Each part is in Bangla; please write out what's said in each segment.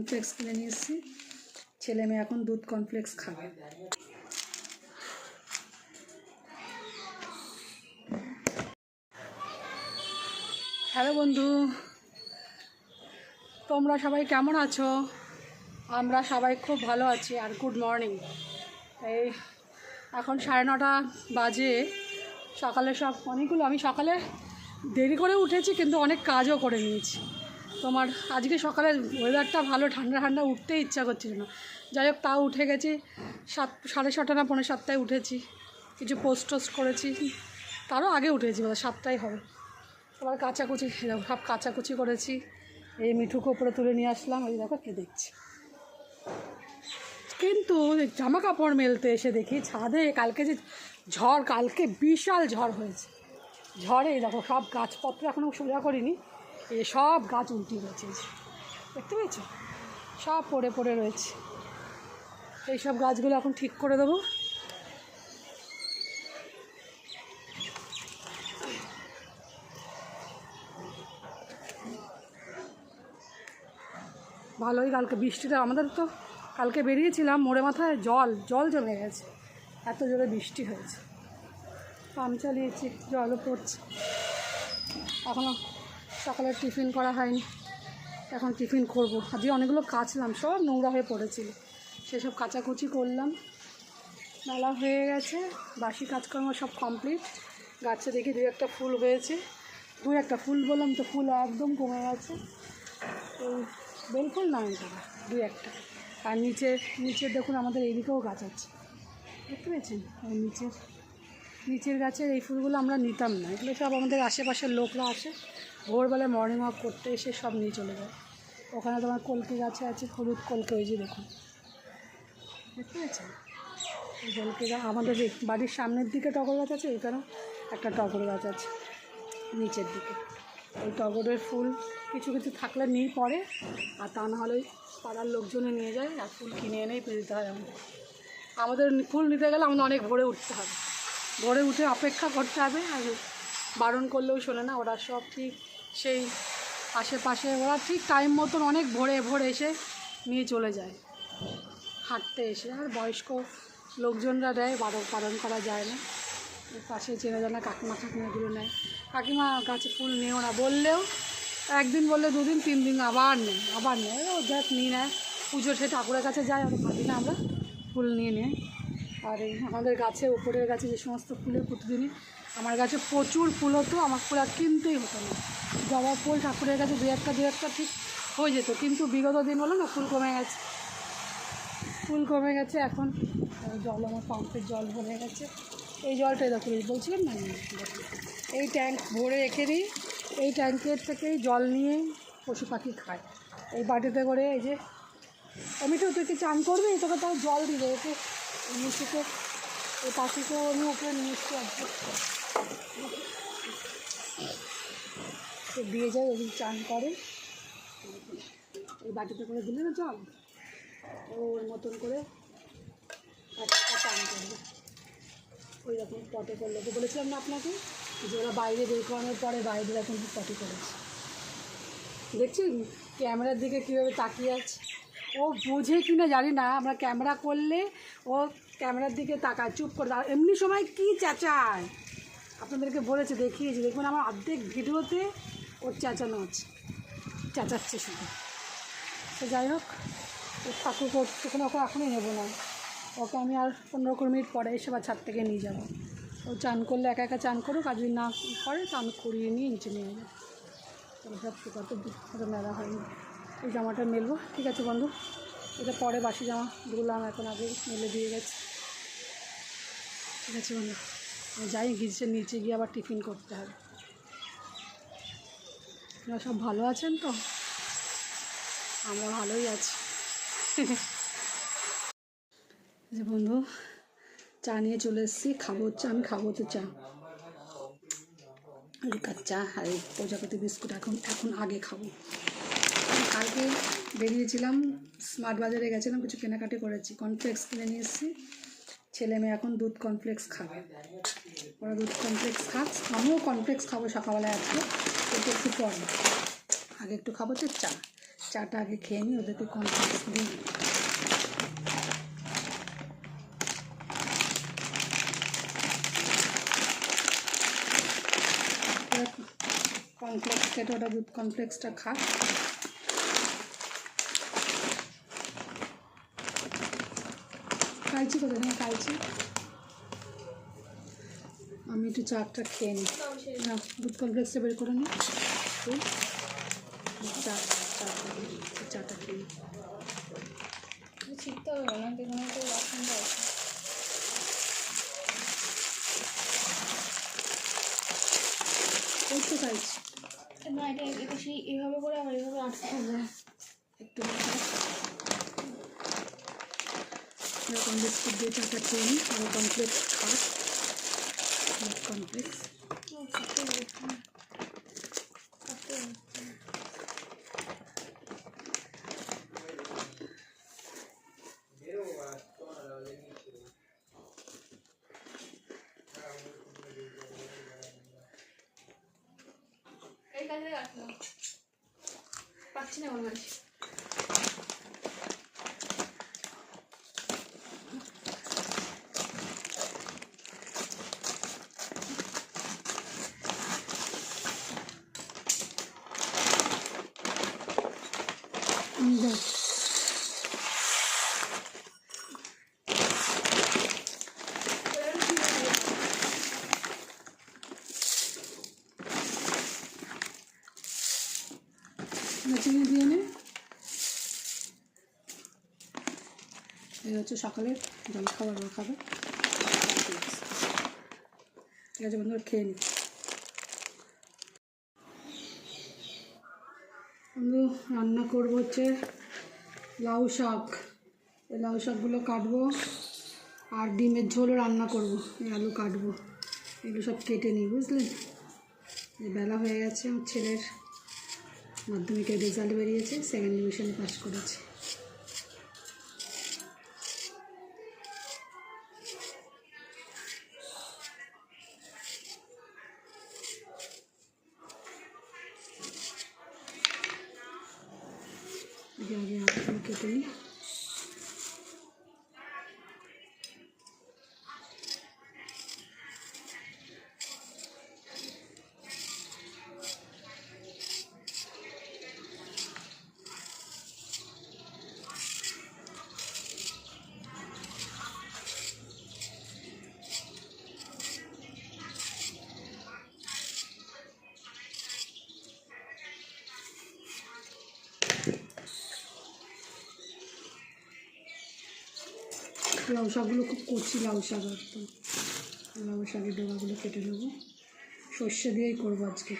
কর্নফ্লেক্স কিনে নিয়ে এসেছি ছেলে মেয়ে এখন দুধ কর্নফ্লেক্স খাবে। হ্যালো বন্ধু, তোমরা সবাই কেমন আছো? আমরা সবাই খুব ভালো আছি আর গুড মর্নিং এই এখন সাড়ে নটা বাজে। সকালে সব অনেকগুলো, আমি সকালে দেরি করে উঠেছি, কিন্তু অনেক কাজও করে নিয়েছি। তোমার আজকে সকালে ওয়েদারটা ভালো ঠান্ডা ঠান্ডা উঠতে ইচ্ছা করছিল না। যাই হোক তাও উঠে গেছি। সাত সাড়ে ছটা না পৌনে সাতটায় উঠেছি। কিছু পোস্ট টোস্ট করেছি। তারও আগে উঠেছি বলে সাতটাই হবে। আবার কাচাকুচি দেখো, সব কাচাকুচি করেছি। এই মিঠুকে উপরে তুলে নিয়ে আসলাম। ওই দেখো কে দেখছি। কিন্তু জামা কাপড় মেলতে এসে দেখি ছাদে কালকে যে ঝড় কালকে বিশাল ঝড় হয়েছে। ঝড়ে দেখো সব গাছপত্র এখনও সোজা করিনি। এই সব গাছ উল্টে গেছে দেখতে পেয়েছ? সব পড়ে পড়ে রয়েছে। এই সব গাছগুলো এখন ঠিক করে দেবো। ভালোই কালকে বৃষ্টিটা, আমাদের তো কালকে বেরিয়েছিলাম মোড়ে মাথায়, জল জল জমে গেছে। এত জোরে বৃষ্টি হয়েছে। পাম্প চালিয়েছি, জলও পড়ছে। এখনও সকালে টিফিন করা হয়নি। এখন টিফিন করব। আজকে অনেকগুলো কাচলাম, সব নোংরা হয়ে পড়েছিল। সেসব কাচাকুচি করলাম। মেলা হয়ে গেছে, বাসি কাজকর্ম সব কমপ্লিট গাছে দেখি দু একটা ফুল হয়েছে। দু একটা ফুল বললাম তো ফুল একদম কমে গেছে। এই বেল ফুল না দু একটা। আর নিচে নিচে দেখুন আমাদের এইদিকেও গাছ আছে। দেখতে পেয়েছেন? ওই নিচের নিচের গাছের এই ফুলগুলো আমরা নিতাম না। এগুলো সব আমাদের আশেপাশের লোকরা আসে। ভোরবেলায় মর্নিং ওয়াক করতে এসে সব নিয়ে চলে যায়। ওখানে তোমার কলকে গাছে আছে, হলুদ কলকে, ওই যে দেখুন। পেয়েছেন? এই কলকে আমাদের বাড়ির সামনের দিকে টগর গাছ আছে এখানেও একটা টগর গাছ আছে, নিচের দিকে। ওই টগরের ফুল কিছু কিছু থাকলে নিয়ে পড়ে, আর তা না হলে ওই পাড়ার লোকজনে নিয়ে যায়, আর ফুল কিনে এনেই পেয়ে দিতে হয় আমাদের। আমাদের ফুল নিতে গেলে আমাদের অনেক ভোরে উঠতে হবে। ভোরে উঠে অপেক্ষা করতে হবে, আর বারণ করলেও শোনে না, ওরা সব ঠিক সেই আশেপাশে, ওরা ঠিক টাইম মতন অনেক ভোরে ভোরে এসে নিয়ে চলে যায়। হাঁটতে এসে, আর বয়স্ক লোকজনরা দেয়, বারণ বারণ করা যায় না। পাশে চেনা জানা কাকিমা কাকিমাগুলো নেয়। কাকিমা গাছে ফুল নেও না বললেও, একদিন বললে দুদিন, তিন দিন আবার নেই আবার নেয়। ও দেখ, নিয়ে নেয়। পুজো সে ঠাকুরের কাছে যায়, আর ভাবি না আমরা ফুল নিয়ে নেয় আর এই আমাদের গাছে উপরের গাছে যে সমস্ত ফুলের প্রতিদিনই আমার গাছে প্রচুর ফুল হতো আমার ফুল আর কিনতেই হতো না জবা ফুল ঠাকুরের কাছে দু একটা দু একটা ঠিক হয়ে যেত কিন্তু বিগত দিন হলো না ফুল কমে গেছে ফুল কমে গেছে এখন জল আমার পাম্পের জল ভরে গেছে এই জলটাই দেখুন বলছিলাম না এই ট্যাঙ্ক ভরে রেখে দিই এই ট্যাঙ্কের থেকেই জল নিয়ে পশু পাখি খায় এই বাটিতে করে এই যে আমি তো তুই কি চান করবি তোকে তাও জল দিবে একে মিষ্টিকে এই পাখিকে আমি ওপরে নিয়ে তো দিয়ে যায় ওই চান করে ওই বাটিতে করে দিলে না জল? ওর মতন করে চান করবে। ওই রকম পটে করলে তো বলেছিলাম না আপনাকে যে ওরা বাইরে বের করানোর পরে বাইরে এখন পটে করেছে। দেখছি ক্যামেরার দিকে কীভাবে তাকিয়ে আছে? ও বুঝে কি না জানি না, আমরা ক্যামেরা করলে ও ক্যামেরার দিকে তাকায়, চুপ করে। এমনি সময় কি চেঁচায়? আপনাদেরকে বলেছে, দেখিয়েছি। দেখুন আমার অর্ধেক ভিডিওতে ওর চেঁচানো আছে চেঁচাচ্ছে শুধু। তো যাই হোক, ওর করতে ওখানে ওকে এখনই নেব না। ওকে আমি আর পনেরো কুড়ি মিনিট পরে এসে বা ছাদ থেকে নিয়ে যাব। ও চান করলে একা একা চান করুক, আর যদি না করে তো আমি করিয়ে নিয়ে নিচে নিয়ে যাব। তবে সব শুকাতে দুটো মেলা হয়নি। এই জামাটা মেলবো, ঠিক আছে বন্ধু? এটা পরে বাসি জামা ধুলাম, এখন আগে মেলে দিয়ে গেছে। ঠিক আছে বন্ধু? যাই গিজের নিচে গিয়ে আবার টিফিন করতে হবে। আপনারা সব ভালো আছেন তো? আমরা ভালোই আছি। যে বন্ধু, চা নিয়ে চলে এসেছি। খাব হচ্ছে আমি খাব তো চা। লিকার চা আর প্রজাপতি বিস্কুট এখন এখন আগে খাব। কালকে বেরিয়েছিলাম, স্মার্ট বাজারে গেছিলাম, কিছু কেনাকাটি করেছি। কনফ্লেক্স কিনে নিয়ে এসেছি। ছেলে মেয়ে এখন দুধ কর্নফ্লেক্স খাবে। ওরা দুধ কমপ্লেক্স খাক। আমিও কর্নফ্লেক্স খাব সকালবেলায় আজকে। কিন্তু একটু পরে। আগে একটু খাব তো চা। চাটা আগে খেয়ে নিই, ওদেরকে কনফ্লেক্স দিই। কনফ্লেক্স খেতে ওটা দুধ কমপ্লেক্সটা খা খাইছি কোথায়? না খাইছি আমি একটু চাটা খেয়ে নিই। না দুধ কমপ্লেক্সটা বের করে নিই চা চা খেয়ে নিই। চাটা খেয়ে। ছিটতে হবে না দেখুন তো বাসনটা আছে। ওই তো খাইছি না এটা এটা সেই এভাবে করে আবার এভাবে আটকে থাকবে। একটু এরকম বিস্কুট দিয়ে চাটা খেয়ে নিই আর কমপ্লেক্স খা দুধ কমপ্লেক্স চিনি দিয়ে নে। এই হচ্ছে সকালের জল খাবার খাবে। ঠিক আছে বন্ধুরা, খেয়ে নি। আমি রান্না করব হচ্ছে লাউ শাক। এই লাউ শাকগুলো কাটবো আর ডিমের ঝোলও রান্না করব। এই আলু কাটবো। এগুলো সব কেটে নিই বুঝলেন বেলা হয়ে গেছে, আমার ছেলের মাধ্যমিকের রেজাল্ট বেরিয়েছে সেকেন্ড ডিভিশনে পাস করেছে। কেটে নিই লাউ শাকগুলো খুব কচি লাউ শাক একদম লাউ শাকের ডোবাগুলো কেটে নেব। সর্ষে দিয়েই করব আজকে।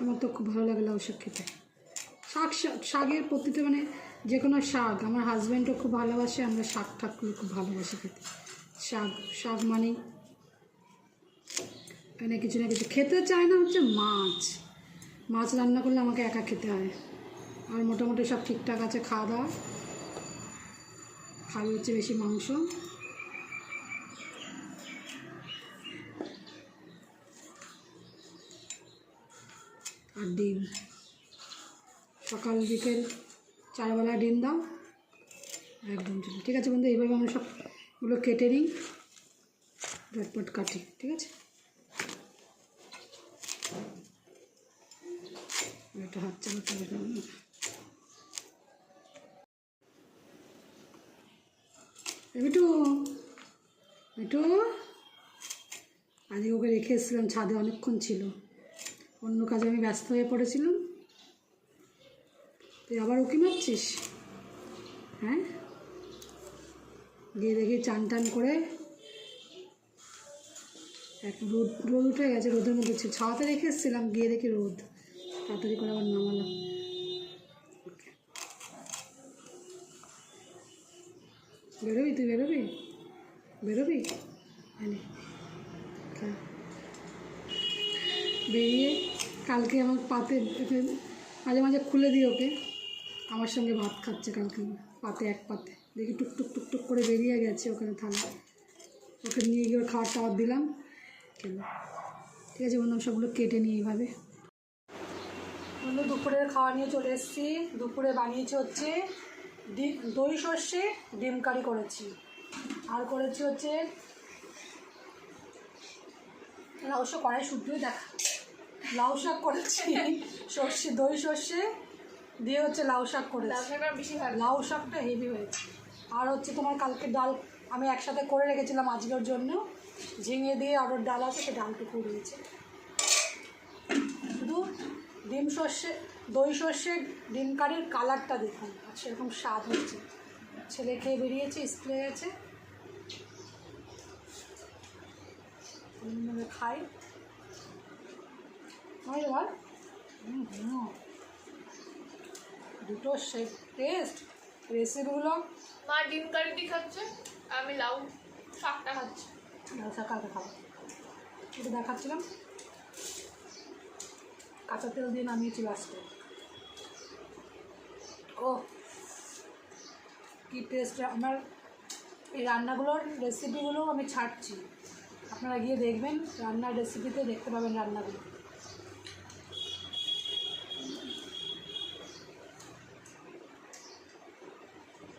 আমার তো খুব ভালো লাগে লাউ শাক খেতে। শাক শাক- শাকের প্রতিটা মানে যে কোনো শাক, আমার হাজব্যান্ডও খুব ভালোবাসে, আমরা শাক ঠাকগুলো খুব ভালোবাসি খেতে। শাক শাক মানেই এখানে কিছু না কিছু। খেতে চায় না হচ্ছে মাছ। মাছ রান্না করলে আমাকে একা খেতে হয়। আর মোটামুটি সব ঠিকঠাক আছে, খাওয়া দাওয়া। খাবে হচ্ছে বেশি মাংস। আর ডিম। সকাল বিকেল চারবেলা ডিম দাও। একদম চলো। ঠিক আছে বন্ধু এইভাবে আমরা সবগুলো কেটে নিই। ঝটপট কাটি, ঠিক আছে? হাত চালাতে বিটু বিটু আজকে ওকে রেখে এসেছিলাম, ছাদে অনেকক্ষণ ছিল। অন্য কাজে আমি ব্যস্ত হয়ে পড়েছিলাম। তুই আবার উকি মারছিস? হ্যাঁ? গিয়ে দেখি চান টান করে এক রোদ রোদ উঠে গেছে, রোদের মধ্যে ছাওয়াতে রেখে এসেছিলাম, গিয়ে দেখি রোদ। তাড়াতাড়ি করে আবার নামালাম। বেরোবি তুই, বেরোবি? বেরোবি? হ্যাঁ। বেরিয়ে কালকে আমার পাতে মাঝে মাঝে খুলে দিই ওকে। আমার সঙ্গে ভাত খাচ্ছে কালকে, পাতে এক পাতে। দেখি টুক টুক টুক টুক করে বেরিয়ে গেছে ওখানে থালা। ওকে নিয়ে গিয়ে ওর খাবার টাবার দিলাম, খেলো। ঠিক আছে বন্ধু সবগুলো কেটে নিই এইভাবে। বন্ধু দুপুরের খাওয়া নিয়ে চলে এসেছি। দুপুরে বানিয়েছি হচ্ছে ডিম, দই সর্ষে, ডিম কারি করেছি। আর করেছি হচ্ছে অবশ্য কড়াই শুদ্ধই দেখা। লাউ শাক করেছি। সর্ষে দই সর্ষে দিয়ে হচ্ছে লাউ শাক করেছি। লাউ শাকটা হেভি হয়েছে। আর হচ্ছে তোমার কালকে ডাল আমি একসাথে করে রেখেছিলাম আজকের জন্য। ঝিঙে দিয়ে আরও ডাল আছে সে ডালটুকু দিয়েছে। শুধু ডিম সর্ষে দই সর্ষে ডিম কারির কালারটা দেখুন। আর সেরকম স্বাদ হচ্ছে। ছেলে খেয়ে বেরিয়েছে স্কুলে গেছে। খাই। হয় হুম। দুটো সে টেস্ট রেসিপিগুলো মা ডিম কারি দিয়ে খাচ্ছে আমি লাউ শাকটা খাচ্ছি। সকালকে খাব। এটা দেখাচ্ছিলাম। কাঁচা তেল দিয়ে নামিয়েছি লাস্টে ও কী টেস্ট আমার এই রান্নাগুলোর রেসিপিগুলো আমি ছাড়ছি। আপনারা গিয়ে দেখবেন রান্নার রেসিপিতে দেখতে পাবেন রান্নাগুলো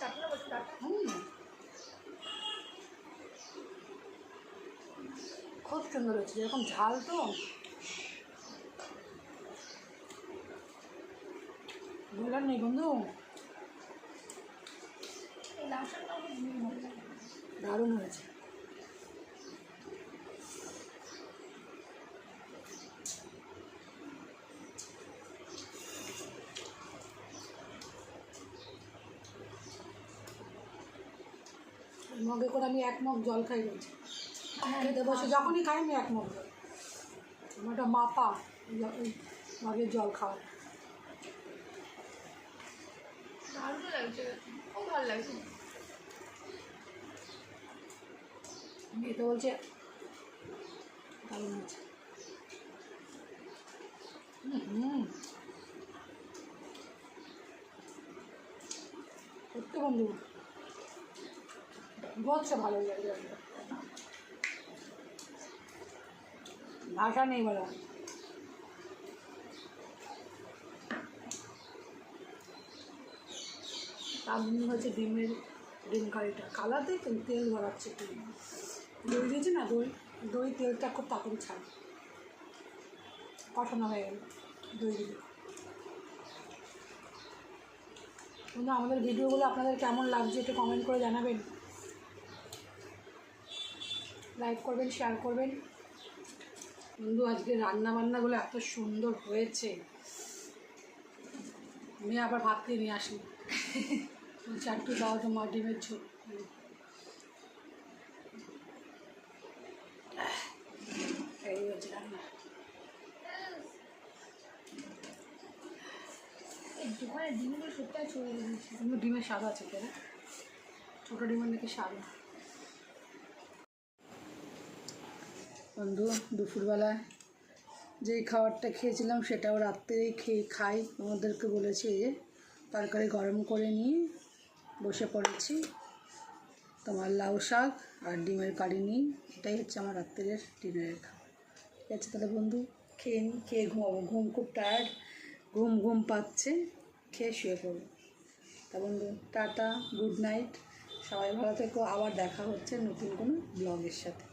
চাটনা বসে চাটনা হুম খুব সুন্দর হয়েছে যেরকম ঝাল তো? বলার নেই বন্ধু। দারুণ হয়েছে। মগে করে আমি এক মগ জল খাই রয়েছি খেতে বসে যখনই খাই আমি এক জল আমার একটা মাপা মগের জল খাওয়া। দারুণ লাগছে খুব ভালো লাগছে। মেয়ে তো বলছে দারুণ হুম সত্যি বন্ধু। বলছে ভালো লাগে রান্না। ভাষা নেই বলা। তার মনে হচ্ছে ডিমের, ডিম কারিটা। দেখুন তেল ভরাচ্ছে একটু দই দিয়েছে না, দই দই তেলটা খুব তাড়াতাড়ি ছাড়ে। কষানো হয়ে গেল, দই দিলে বন্ধু, আমাদের ভিডিওগুলো আপনাদের কেমন লাগছে একটু কমেন্ট করে জানাবেন। লাইক করবেন শেয়ার করবেন। বন্ধু আজকে রান্না বান্নাগুলো এত সুন্দর হয়েছে। আমি আবার ভাত দিয়ে নিয়ে আসি। একটু দাও তোমার ডিমের ঝোল। এই হচ্ছে রান্না। ডিমের স্বাদ আছে কেন ছোটো ডিমের নাকি স্বাদ বন্ধু, দুপুরবেলায় যেই খাবারটা খেয়েছিলাম সেটাও রাত্রেই খেয়ে খাই। তোমাদেরকে বলেছি যে তরকারি গরম করে নিয়ে বসে পড়েছি। তোমার লাউ শাক আর ডিমের কারি নিই এটাই হচ্ছে আমার রাত্রের ডিনারের খাবার। ঠিক আছে তাহলে বন্ধু, খেয়ে নিই খেয়ে ঘুমাবো। ঘুম খুব টায়ার্ড ঘুম ঘুম পাচ্ছে, খেয়ে শুয়ে পড়ব। তা বন্ধু, টাটা গুড নাইট সবাই ভালো থেকো। আবার দেখা হচ্ছে নতুন কোনো ব্লগের সাথে।